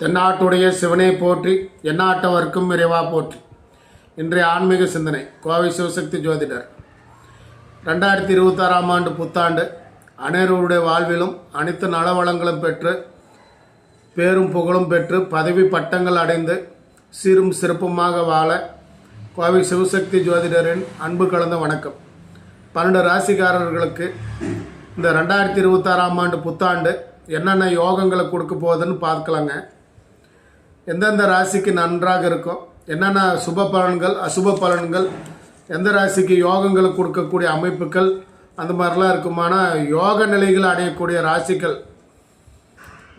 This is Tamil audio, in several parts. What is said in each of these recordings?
தென்னாட்டுடைய சிவனை போற்றி எந்நாட்டவர்க்கும் இறைவா போற்றி. இன்றைய ஆன்மீக சிந்தனை கோவை சிவசக்தி ஜோதிடர். ரெண்டாயிரத்தி இருபத்தாறாம் ஆண்டு புத்தாண்டு அனைவருடைய வாழ்விலும் அனைத்து நலவளங்களும் பெற்று பேரும் புகழும் பெற்று பதவி பட்டங்கள் அடைந்து சீரும் சிறப்புமாக வாழ கோவை சிவசக்தி ஜோதிடரின் அன்பு கலந்த வணக்கம். பன்னெண்டு ராசிக்காரர்களுக்கு இந்த ரெண்டாயிரத்தி இருபத்தாறாம் ஆண்டு புத்தாண்டு என்னென்ன யோகங்களை கொடுக்க போகுதுன்னு பார்க்கலாங்க. எந்தெந்த ராசிக்கு நன்றாக இருக்கும் என்னென்ன சுப பலன்கள் அசுப பலன்கள் எந்த ராசிக்கு யோகங்களை கொடுக்கக்கூடிய அமைப்புகள் அந்த மாதிரிலாம் இருக்குமான யோக நிலைகள் அடையக்கூடிய ராசிகள்.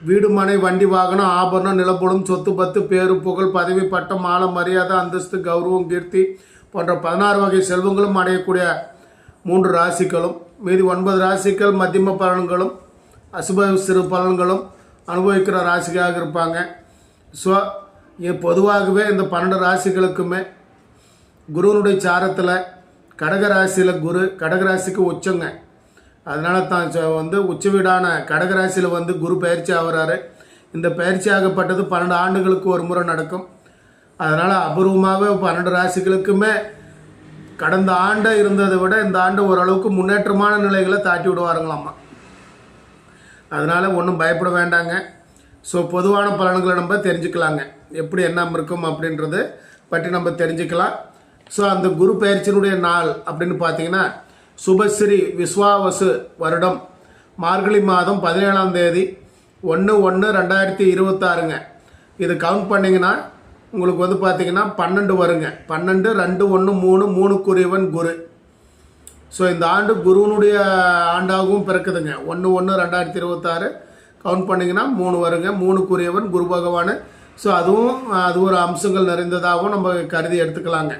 வீடு மனை வண்டி வாகனம் ஆபரணம் நிலப்பொழும் சொத்து பத்து பேரு புகழ் பதவி பட்டம் மாலை மரியாதை அந்தஸ்து கௌரவம் கீர்த்தி போன்ற பதினாறு வகை செல்வங்களும் அடையக்கூடிய மூன்று ராசிகளும் மீதி ஒன்பது ராசிகள் மத்தியம பலன்களும் அசுப சிறு பலன்களும் அனுபவிக்கிற ராசிக்காக இருப்பாங்க. ஸோ பொதுவாகவே இந்த பன்னெண்டு ராசிகளுக்குமே குருவனுடைய சாரத்தில் கடகராசியில் குரு கடகராசிக்கு உச்சங்க. அதனால தான் வந்து உச்ச வீடான கடகராசியில் வந்து குரு பயிற்சி ஆகிறாரு. இந்த பயிற்சி ஆகப்பட்டது பன்னெண்டு ஆண்டுகளுக்கு ஒரு முறை நடக்கும். அதனால் அபூர்வமாகவே பன்னெண்டு ராசிகளுக்குமே கடந்த ஆண்டை இருந்ததை விட இந்த ஆண்டு ஓரளவுக்கு முன்னேற்றமான நிலைகளை தாட்டி விடுவாருங்களாம்மா அதனால் ஒன்றும் பயப்பட வேண்டாங்க. ஸோ பொதுவான பலன்களை நம்ம தெரிஞ்சுக்கலாங்க. எப்படி என்ன இருக்கும் அப்படின்றது பற்றி நம்ம தெரிஞ்சுக்கலாம். ஸோ அந்த குரு பயிற்சியினுடைய நாள் அப்படின்னு பார்த்தீங்கன்னா சுபஸ்ரீ விஸ்வாவசு வருடம் மார்கழி மாதம் பதினேழாம் தேதி ஒன்று ஒன்று ரெண்டாயிரத்தி இருபத்தாறுங்க. இது கவுண்ட் பண்ணிங்கன்னா உங்களுக்கு வந்து பார்த்தீங்கன்னா பன்னெண்டு வருங்க. பன்னெண்டு ரெண்டு ஒன்று மூணு மூணுக்குரியவன் குரு. ஸோ இந்த ஆண்டு குருவனுடைய ஆண்டாகவும் பிறக்குதுங்க. ஒன்று ஒன்று ரெண்டாயிரத்தி இருபத்தாறு கவுண்ட் பண்ணிங்கன்னா மூணு வருங்க. மூணுக்குரியவன் குரு பகவான். ஸோ அதுவும் அது ஒரு அம்சங்கள் நிறைந்ததாகவும் நம்ம கருதி எடுத்துக்கலாங்க.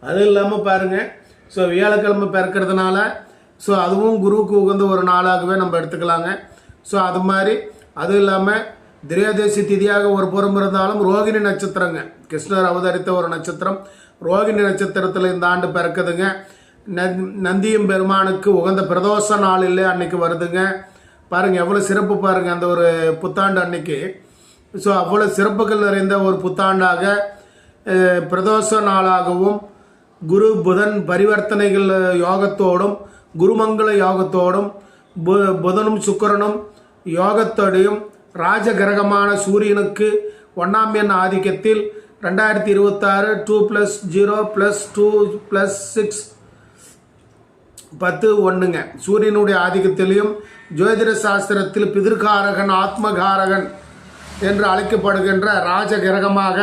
அது இல்லாமல் பாருங்கள் ஸோ வியாழக்கிழமை பிறக்கிறதுனால ஸோ அதுவும் குருவுக்கு உகந்த ஒரு நாளாகவே நம்ம எடுத்துக்கலாங்க. ஸோ அது மாதிரி அதுவும் இல்லாமல் திரியோதேசி திதியாக ஒரு புறம் இருந்தாலும் ரோகிணி நட்சத்திரங்க. கிருஷ்ணர் அவதரித்த ஒரு நட்சத்திரம். ரோகிணி நட்சத்திரத்தில் இந்த ஆண்டு பிறக்குதுங்க. நந்- நந்தியம் பெருமானுக்கு உகந்த பிரதோஷ இல்லை அன்னைக்கு வருதுங்க. பாருங்க எவ்வளோ சிறப்பு பாருங்க அந்த ஒரு புத்தாண்டு அன்னைக்கு. ஸோ அவ்வளோ சிறப்புகள் நிறைந்த ஒரு புத்தாண்டாக பிரதோஷ நாளாகவும் குரு புதன் பரிவர்த்தனைகள் யோகத்தோடும் குருமங்கள யோகத்தோடும் பு- புதனும் சுக்கிரனும் யோகத்தோடையும் ராஜ கிரகமான சூரியனுக்கு ஒன்றாம் எண் ஆதிக்கத்தில் ரெண்டாயிரத்தி இருபத்தாறு two plus zero plus two plus six பத்து ஒன்றுங்க சூரியனுடைய ஆதிக்கத்திலையும் ஜோதிட சாஸ்திரத்தில் பிதிர்காரகன் ஆத்மகாரகன் என்று அழைக்கப்படுகின்ற ராஜ கிரகமாக